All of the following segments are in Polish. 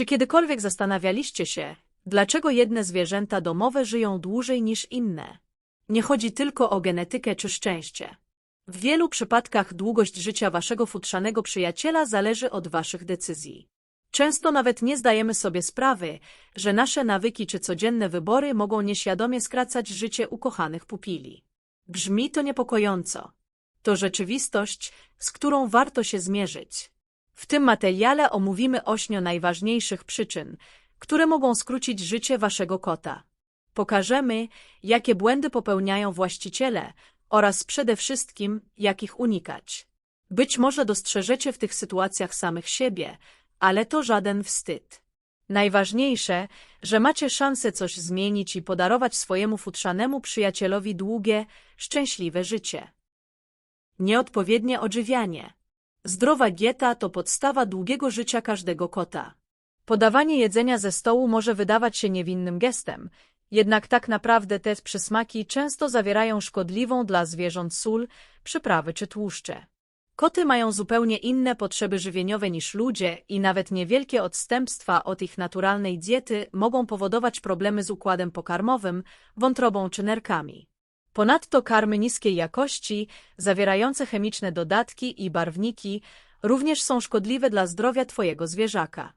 Czy kiedykolwiek zastanawialiście się, dlaczego jedne zwierzęta domowe żyją dłużej niż inne? Nie chodzi tylko o genetykę czy szczęście. W wielu przypadkach długość życia waszego futrzanego przyjaciela zależy od waszych decyzji. Często nawet nie zdajemy sobie sprawy, że nasze nawyki czy codzienne wybory mogą nieświadomie skracać życie ukochanych pupili. Brzmi to niepokojąco. To rzeczywistość, z którą warto się zmierzyć. W tym materiale omówimy ośmiu najważniejszych przyczyn, które mogą skrócić życie waszego kota. Pokażemy, jakie błędy popełniają właściciele oraz przede wszystkim, jak ich unikać. Być może dostrzeżecie w tych sytuacjach samych siebie, ale to żaden wstyd. Najważniejsze, że macie szansę coś zmienić i podarować swojemu futrzanemu przyjacielowi długie, szczęśliwe życie. Nieodpowiednie odżywianie. Zdrowa dieta to podstawa długiego życia każdego kota. Podawanie jedzenia ze stołu może wydawać się niewinnym gestem, jednak tak naprawdę te przysmaki często zawierają szkodliwą dla zwierząt sól, przyprawy czy tłuszcze. Koty mają zupełnie inne potrzeby żywieniowe niż ludzie i nawet niewielkie odstępstwa od ich naturalnej diety mogą powodować problemy z układem pokarmowym, wątrobą czy nerkami. Ponadto karmy niskiej jakości, zawierające chemiczne dodatki i barwniki, również są szkodliwe dla zdrowia Twojego zwierzaka.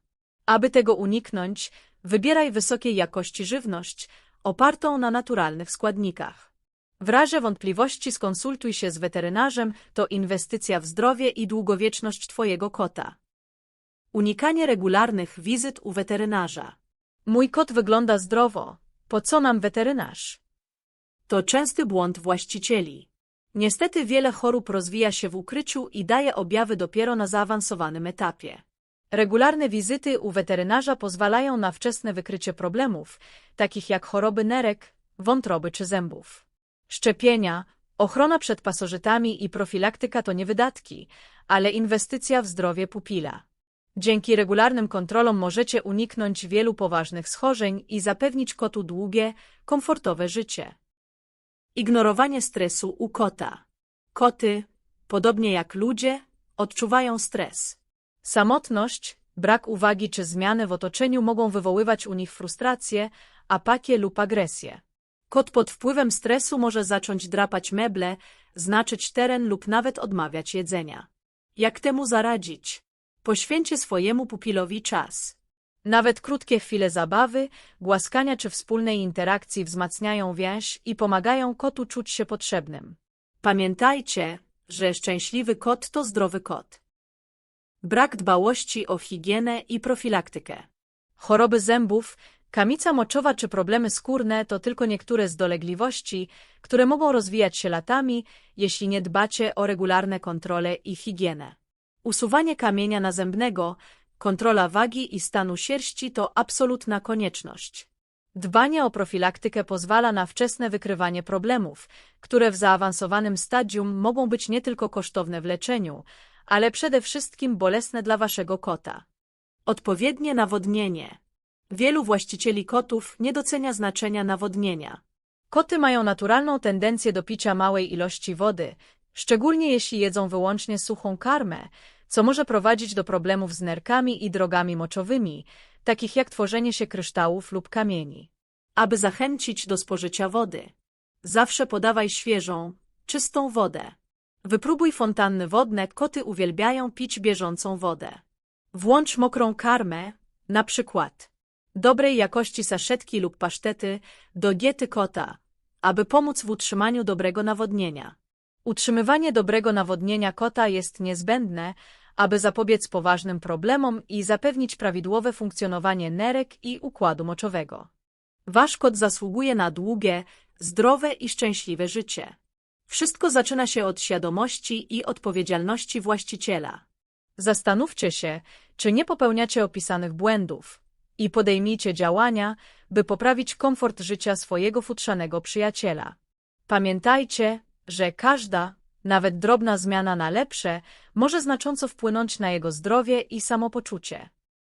Aby tego uniknąć, wybieraj wysokiej jakości żywność, opartą na naturalnych składnikach. W razie wątpliwości skonsultuj się z weterynarzem, to inwestycja w zdrowie i długowieczność Twojego kota. Unikanie regularnych wizyt u weterynarza. Mój kot wygląda zdrowo. Po co nam weterynarz? To częsty błąd właścicieli. Niestety wiele chorób rozwija się w ukryciu i daje objawy dopiero na zaawansowanym etapie. Regularne wizyty u weterynarza pozwalają na wczesne wykrycie problemów, takich jak choroby nerek, wątroby czy zębów. Szczepienia, ochrona przed pasożytami i profilaktyka to nie wydatki, ale inwestycja w zdrowie pupila. Dzięki regularnym kontrolom możecie uniknąć wielu poważnych schorzeń i zapewnić kotu długie, komfortowe życie. Ignorowanie stresu u kota. Koty, podobnie jak ludzie, odczuwają stres. Samotność, brak uwagi czy zmiany w otoczeniu mogą wywoływać u nich frustrację, apatię lub agresję. Kot pod wpływem stresu może zacząć drapać meble, znaczyć teren lub nawet odmawiać jedzenia. Jak temu zaradzić? Poświęćcie swojemu pupilowi czas. Nawet krótkie chwile zabawy, głaskania czy wspólnej interakcji wzmacniają więź i pomagają kotu czuć się potrzebnym. Pamiętajcie, że szczęśliwy kot to zdrowy kot. Brak dbałości o higienę i profilaktykę. Choroby zębów, kamica moczowa czy problemy skórne to tylko niektóre z dolegliwości, które mogą rozwijać się latami, jeśli nie dbacie o regularne kontrole i higienę. Usuwanie kamienia nazębnego, kontrola wagi i stanu sierści to absolutna konieczność. Dbanie o profilaktykę pozwala na wczesne wykrywanie problemów, które w zaawansowanym stadium mogą być nie tylko kosztowne w leczeniu, ale przede wszystkim bolesne dla waszego kota. Odpowiednie nawodnienie. Wielu właścicieli kotów nie docenia znaczenia nawodnienia. Koty mają naturalną tendencję do picia małej ilości wody, szczególnie jeśli jedzą wyłącznie suchą karmę, co może prowadzić do problemów z nerkami i drogami moczowymi, takich jak tworzenie się kryształów lub kamieni. Aby zachęcić do spożycia wody, zawsze podawaj świeżą, czystą wodę. Wypróbuj fontanny wodne, koty uwielbiają pić bieżącą wodę. Włącz mokrą karmę, na przykład dobrej jakości saszetki lub pasztety, do diety kota, aby pomóc w utrzymaniu dobrego nawodnienia. Utrzymywanie dobrego nawodnienia kota jest niezbędne, aby zapobiec poważnym problemom i zapewnić prawidłowe funkcjonowanie nerek i układu moczowego. Wasz kot zasługuje na długie, zdrowe i szczęśliwe życie. Wszystko zaczyna się od świadomości i odpowiedzialności właściciela. Zastanówcie się, czy nie popełniacie opisanych błędów i podejmijcie działania, by poprawić komfort życia swojego futrzanego przyjaciela. Pamiętajcie, że każda, nawet drobna zmiana na lepsze, może znacząco wpłynąć na jego zdrowie i samopoczucie.